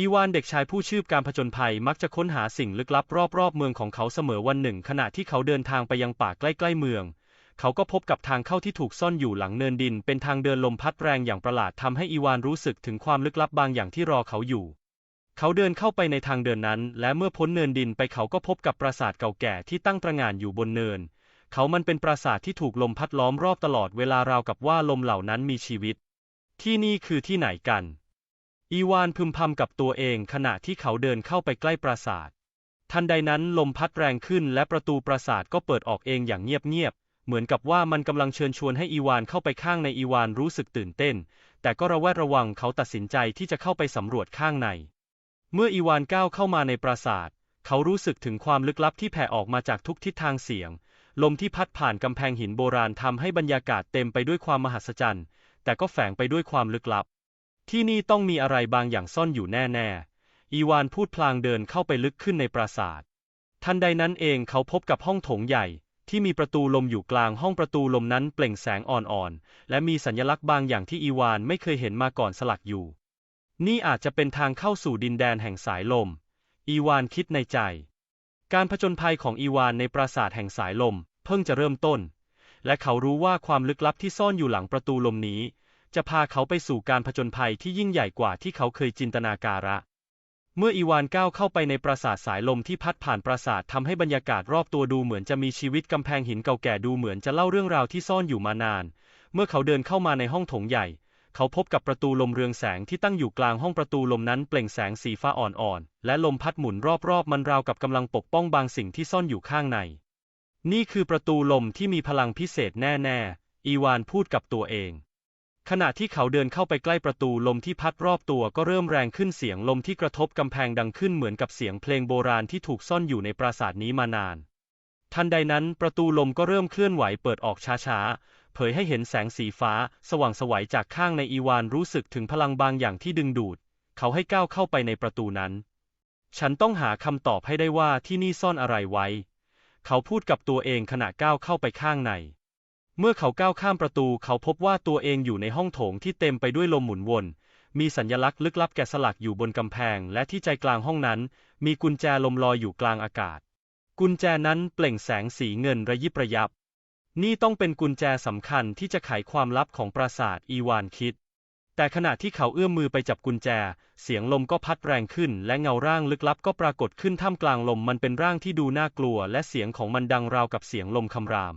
อีวานเด็กชายผู้ชื่อการผจญภัยมักจะค้นหาสิ่งลึกลับรอบๆเมืองของเขาเสมอวันหนึ่ง ขณะที่เขาเดินทางไปยังป่าใกล้ๆเมือง เขาก็พบกับทางเข้าที่ถูกซ่อนอยู่หลังเนินดิน เป็นทางเดินลมพัดแรงอย่างประหลาดทำให้อีวานรู้สึกถึงความลึกลับบางอย่างที่รอเขาอยู่ เขาเดินเข้าไปในทางเดินนั้น และเมื่อพ้นเนินดินไปเขาก็พบกับปราสาทเก่าแก่ที่ตั้งตระหง่านอยู่บนเนิน เขามันเป็นปราสาทที่ถูกลมพัดล้อมรอบตลอดเวลาราวกับว่าลมเหล่านั้นมีชีวิต ที่นี่คือที่ไหนกัน อีวานพึมพำกับตัวเองขณะที่เขาเดินเข้าไปใกล้ปราสาท ทันใดนั้นลมพัดแรงขึ้นและประตูปราสาทก็เปิดออกเองอย่างเงียบๆ เหมือนกับว่ามันกำลังเชิญชวนให้อีวานเข้าไปข้างในอีวานรู้สึกตื่นเต้น แต่ก็ระแวดระวังเขาตัดสินใจที่จะเข้าไปสำรวจข้างใน เมื่ออีวานก้าวเข้ามาในปราสาท เขารู้สึกถึงความลึกลับที่แผ่ออกมาจากทุกทิศทางเสียง ลมที่พัดผ่านกำแพงหินโบราณทำให้บรรยากาศเต็มไปด้วยความมหัศจรรย์ แต่ก็แฝงไปด้วยความลึกลับ ที่นี่ต้องมีอะไรบางอย่างซ่อนอยู่แน่ๆ อีวานพูดพลางเดินเข้าไปลึกขึ้นในปราสาท ทันใดนั้นเองเขาพบกับห้องโถงใหญ่ ที่มีประตูลมอยู่กลางห้องประตูลมนั้นเปล่งแสงอ่อนๆ และมีสัญลักษณ์บางอย่างที่อีวานไม่เคยเห็นมาก่อนสลักอยู่ นี่อาจจะเป็นทางเข้าสู่ดินแดนแห่งสายลม อีวานคิดในใจ การผจญภัยของอีวานในปราสาทแห่งสายลม เพิ่งจะเริ่มต้น และเขารู้ว่าความลึกลับที่ซ่อนอยู่หลังประตูลมนี้ จะพาเขาไปสู่การผจญภัยที่ยิ่งใหญ่กว่าที่เขาเคยจินตนาการะ เมื่ออีวานก้าวเข้าไปในปราสาทสายลมที่พัดผ่านปราสาททำให้บรรยากาศรอบตัวดูเหมือนจะมีชีวิตกำแพงหินเก่าแก่ดูเหมือนจะเล่าเรื่องราวที่ซ่อนอยู่มานาน เมื่อเขาเดินเข้ามาในห้องโถงใหญ่ เขาพบกับประตูลมเรืองแสงที่ตั้งอยู่กลางห้องประตูลมนั้นเปล่งแสงสีฟ้าอ่อนๆและลมพัดหมุนรอบๆ มันราวกับกำลังปกป้องบางสิ่งที่ซ่อนอยู่ข้างใน นี่คือประตูลมที่มีพลังพิเศษแน่ๆอีวานพูดกับตัวเอง ขณะที่เขาเดินเข้าไปใกล้ประตูลมที่พัดรอบตัวก็เริ่มแรงขึ้นเสียงลมที่กระทบกำแพงดังขึ้นเหมือนกับเสียงเพลงโบราณที่ถูกซ่อนอยู่ในปราสาทนี้มานาน ทันใดนั้นประตูลมก็เริ่มเคลื่อนไหวเปิดออกช้าๆ เผยให้เห็นแสงสีฟ้า สว่างสวัยจากข้างในอีวานรู้สึกถึงพลังบางอย่างที่ดึงดูด เขาให้ก้าวเข้าไปในประตูนั้น ฉันต้องหาคำตอบให้ได้ว่าที่นี่ซ่อนอะไรไว้ เขาพูดกับตัวเองขณะก้าวเข้าไปข้างใน เมื่อเขาก้าวข้ามประตูเขาพบว่าตัวเองอยู่ในห้องโถงที่เต็มไปด้วยลมหมุนวน มีสัญลักษณ์ลึกลับแกะสลักอยู่บนกำแพง และที่ใจกลางห้องนั้น มีกุญแจลมลอยอยู่กลางอากาศ กุญแจนั้นเปล่งแสงสีเงินระยิบระยับ นี่ต้องเป็นกุญแจสำคัญที่จะไขความลับของปราสาทอีวานคิด แต่ขณะที่เขาเอื้อมมือไปจับกุญแจ เสียงลมก็พัดแรงขึ้น และเงาร่างลึกลับก็ปรากฏขึ้นท่ามกลางลมมันเป็นร่างที่ดูน่ากลัว และเสียงของมันดังราวกับเสียงลมคำราม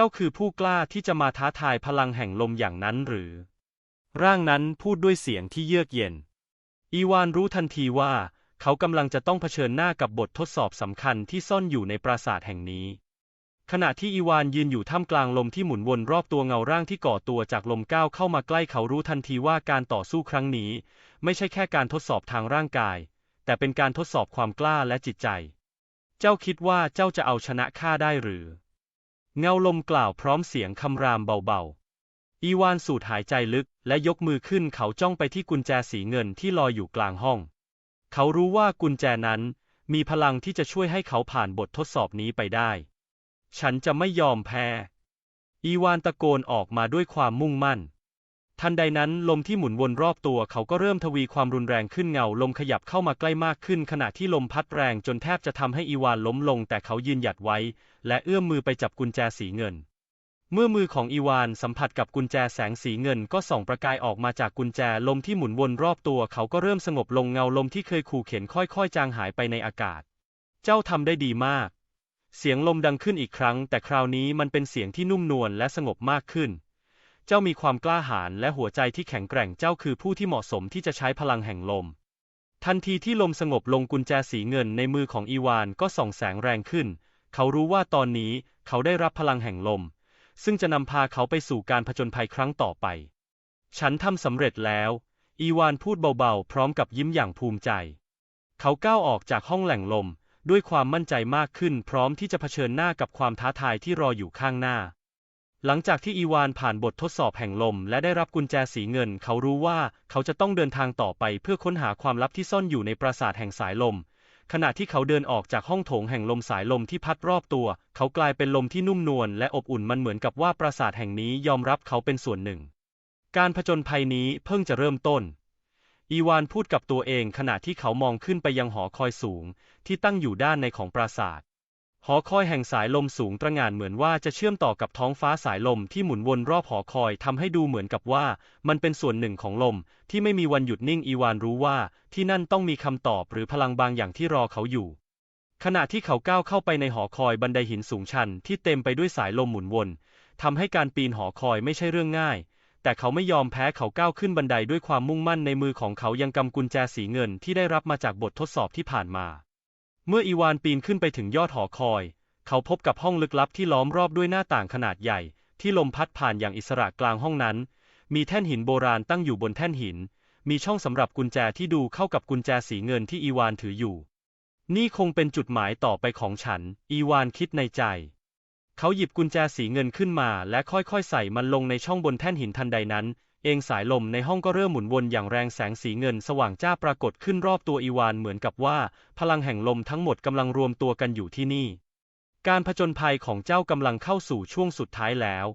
จ้าคือผู้กล้าที่จะมาท้าทายพลังแห่งลมอย่างนั้นหรือ ร่างนั้นพูดด้วยเสียงที่เยือกเย็น อีวานรู้ทันทีว่า เขากำลังจะต้องเผชิญหน้ากับบททดสอบสำคัญที่ซ่อนอยู่ในปราสาทแห่งนี้ ขณะที่อีวานยืนอยู่ท่ามกลางลมที่หมุนวนรอบตัวเงาร่างที่ก่อตัวจากลมก้าวเข้ามาใกล้เขารู้ทันทีว่าการต่อสู้ครั้งนี้ ไม่ใช่แค่การทดสอบทางร่างกาย แต่เป็นการทดสอบความกล้าและจิตใจ เจ้าคิดว่าเจ้าจะเอาชนะข้าได้หรือ เงาลมกล่าวพร้อมเสียงคำรามเบาๆ อีวานสูดหายใจลึกและยกมือขึ้นเขาจ้องไปที่กุญแจสีเงินที่ลอยอยู่กลางห้อง เขารู้ว่ากุญแจนั้นมีพลังที่จะช่วยให้เขาผ่านบททดสอบนี้ไปได้ ฉันจะไม่ยอมแพ้ อีวานตะโกนออกมาด้วยความมุ่งมั่น ทันใดนั้นลมที่หมุนวนรอบตัวเขาก็เริ่มทวีความรุนแรงขึ้นเงาลมขยับเข้ามาใกล้มากขึ้น ขณะที่ลมพัดแรงจนแทบจะทำให้อีวานล้มลง แต่เขายืนหยัดไว้ และเอื้อมมือไปจับกุญแจสีเงิน เมื่อมือของอีวานสัมผัสกับกุญแจแสงสีเงินก็ส่องประกายออกมาจากกุญแจลมที่หมุนวนรอบตัวเขาก็เริ่มสงบลงเงาลมที่เคยขู่เข็นค่อยๆ จางหายไปในอากาศ เจ้าทำได้ดีมาก เสียงลมดังขึ้นอีกครั้ง แต่คราวนี้มันเป็นเสียงที่นุ่มนวลและสงบมากขึ้น เจ้ามีความกล้าหาญและหัวใจที่แข็งแกร่งเจ้าคือผู้ที่เหมาะสมที่จะใช้พลังแห่งลม ทันทีที่ลมสงบลงกุญแจสีเงินในมือของอีวานก็ส่องแสงแรงขึ้น เขารู้ว่าตอนนี้เขาได้รับพลังแห่งลม ซึ่งจะนำพาเขาไปสู่การผจญภัยครั้งต่อไป ฉันทำสำเร็จแล้ว อีวานพูดเบาๆ พร้อมกับยิ้มอย่างภูมิใจ เขาก้าวออกจากห้องแหล่งลมด้วยความมั่นใจมากขึ้นพร้อมที่จะเผชิญหน้ากับความท้าทายที่รออยู่ข้างหน้า หลังจากที่อีวานผ่านบททดสอบแห่งลมและได้รับกุญแจสีเงิน เขารู้ว่าเขาจะต้องเดินทางต่อไปเพื่อค้นหาความลับที่ซ่อนอยู่ในปราสาทแห่งสายลม ขณะที่เขาเดินออกจากห้องโถงแห่งลมสายลมที่พัดรอบตัว เขากลายเป็นลมที่นุ่มนวลและอบอุ่นมันเหมือนกับว่าปราสาทแห่งนี้ยอมรับเขาเป็นส่วนหนึ่ง การผจญภัยนี้เพิ่งจะเริ่มต้น อีวานพูดกับตัวเองขณะที่เขามองขึ้นไปยังหอคอยสูง ที่ตั้งอยู่ด้านในของปราสาท หอคอยแห่งสายลมสูงตระหง่านเหมือนว่าจะเชื่อมต่อกับท้องฟ้าสายลมที่หมุนวนรอบหอคอยทำให้ดูเหมือนกับว่า มันเป็นส่วนหนึ่งของลม ที่ไม่มีวันหยุดนิ่งอีวานรู้ว่า ที่นั่นต้องมีคำตอบหรือพลังบางอย่างที่รอเขาอยู่ ขณะที่เขาก้าวเข้าไปในหอคอยบันไดหินสูงชันที่เต็มไปด้วยสายลมหมุนวนทำให้การปีนหอคอยไม่ใช่เรื่องง่าย แต่เขาไม่ยอมแพ้เขาก้าวขึ้นบันไดด้วยความมุ่งมั่นในมือของเขายังกำกุญแจสีเงินที่ได้รับมาจากบททดสอบที่ผ่านมา เมื่ออีวานปีนขึ้นไปถึงยอดหอคอย เขาพบกับห้องลึกลับที่ล้อมรอบด้วยหน้าต่างขนาดใหญ่ ที่ลมพัดผ่านอย่างอิสระกลางห้องนั้น มีแท่นหินโบราณตั้งอยู่บนแท่นหิน มีช่องสำหรับกุญแจที่ดูเข้ากับกุญแจสีเงินที่อีวานถืออยู่ นี่คงเป็นจุดหมายต่อไปของฉัน อีวานคิดในใจ เขาหยิบกุญแจสีเงินขึ้นมา และค่อยๆใส่มันลงในช่องบนแท่นหินทันใดนั้น เองสายลมในห้องก็เริ่มหมุนวนอย่างแรงแสงสีเงินสว่างจ้าปรากฏขึ้นรอบตัวอีวานเหมือนกับว่า พลังแห่งลมทั้งหมดกำลังรวมตัวกันอยู่ที่นี่ การผจญภัยของเจ้ากำลังเข้าสู่ช่วงสุดท้ายแล้ว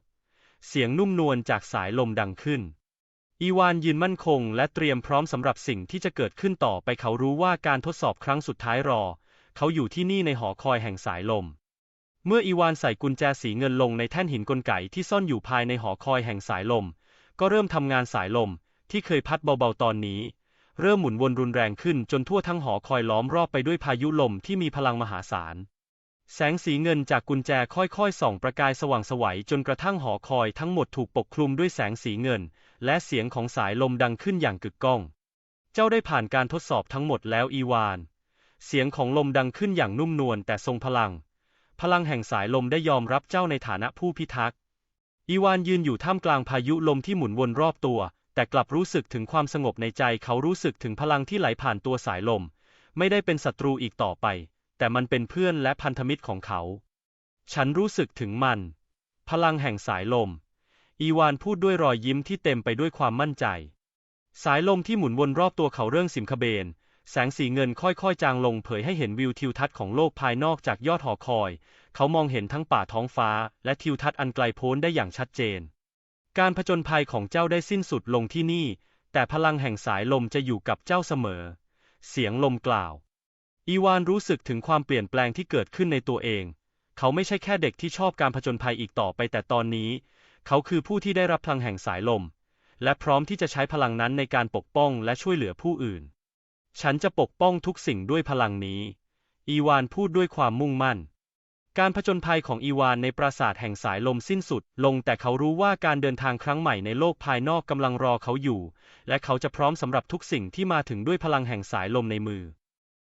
เสียงนุ่มนวลจากสายลมดังขึ้น อีวานยืนมั่นคงและเตรียมพร้อมสำหรับสิ่งที่จะเกิดขึ้นต่อไปเขารู้ว่าการทดสอบครั้งสุดท้ายรอ เขาอยู่ที่นี่ในหอคอยแห่งสายลมเมื่ออีวานใส่กุญแจสีเงินลงในแท่นหินกลไกที่ซ่อนอยู่ภายในหอคอยแห่งสายลม ก็เริ่มทำงานสายลมที่เคยพัดเบาๆตอนนี้ เริ่มหมุนวนรุนแรงขึ้นจนทั่วทั้งหอคอยล้อมรอบไปด้วยพายุลมที่มีพลังมหาศาล แสงสีเงินจากกุญแจค่อยๆส่องประกายสว่างสวัยจนกระทั่งหอคอยทั้งหมดถูกปกคลุมด้วยแสงสีเงิน และเสียงของสายลมดังขึ้นอย่างกึกก้อง เจ้าได้ผ่านการทดสอบทั้งหมดแล้วอีวาน เสียงของลมดังขึ้นอย่างนุ่มนวลแต่ทรงพลัง พลังแห่งสายลมได้ยอมรับเจ้าในฐานะผู้พิทักษ์ อีวานยืนอยู่ท่ามกลางพายุลมที่หมุนวนรอบตัว แต่กลับรู้สึกถึงความสงบในใจเขารู้สึกถึงพลังที่ไหลผ่านตัวสายลม ไม่ได้เป็นศัตรูอีกต่อไป แต่มันเป็นเพื่อนและพันธมิตรของเขา ฉันรู้สึกถึงมัน พลังแห่งสายลม อีวานพูดด้วยรอยยิ้มที่เต็มไปด้วยความมั่นใจ สายลมที่หมุนวนรอบตัวเขาเรื่องสิมคเบนแสงสีเงินค่อยๆ จางลงเผยให้เห็นวิวทิวทัศน์ของโลกภายนอกจากยอดหอคอย เขามองเห็นทั้งป่าท้องฟ้า และทิวทัศน์อันไกลโพ้นได้อย่างชัดเจน การผจญภัยของเจ้าได้สิ้นสุดลงที่นี่ แต่พลังแห่งสายลมจะอยู่กับเจ้าเสมอ เสียงลมกล่าว อีวานรู้สึกถึงความเปลี่ยนแปลงที่เกิดขึ้นในตัวเอง เขาไม่ใช่แค่เด็กที่ชอบการผจญภัยอีกต่อไปแต่ตอนนี้ เขาคือผู้ที่ได้รับพลังแห่งสายลม และพร้อมที่จะใช้พลังนั้นในการปกป้องและช่วยเหลือผู้อื่น ฉันจะปกป้องทุกสิ่งด้วยพลังนี้ อีวานพูดด้วยความมุ่งมั่น การผจญภัยของอีวานในปราสาทแห่งสายลมสิ้นสุดลงแต่เขารู้ว่าการเดินทางครั้งใหม่ในโลกภายนอกกำลังรอเขาอยู่ และเขาจะพร้อมสำหรับทุกสิ่งที่มาถึงด้วยพลังแห่งสายลมในมือ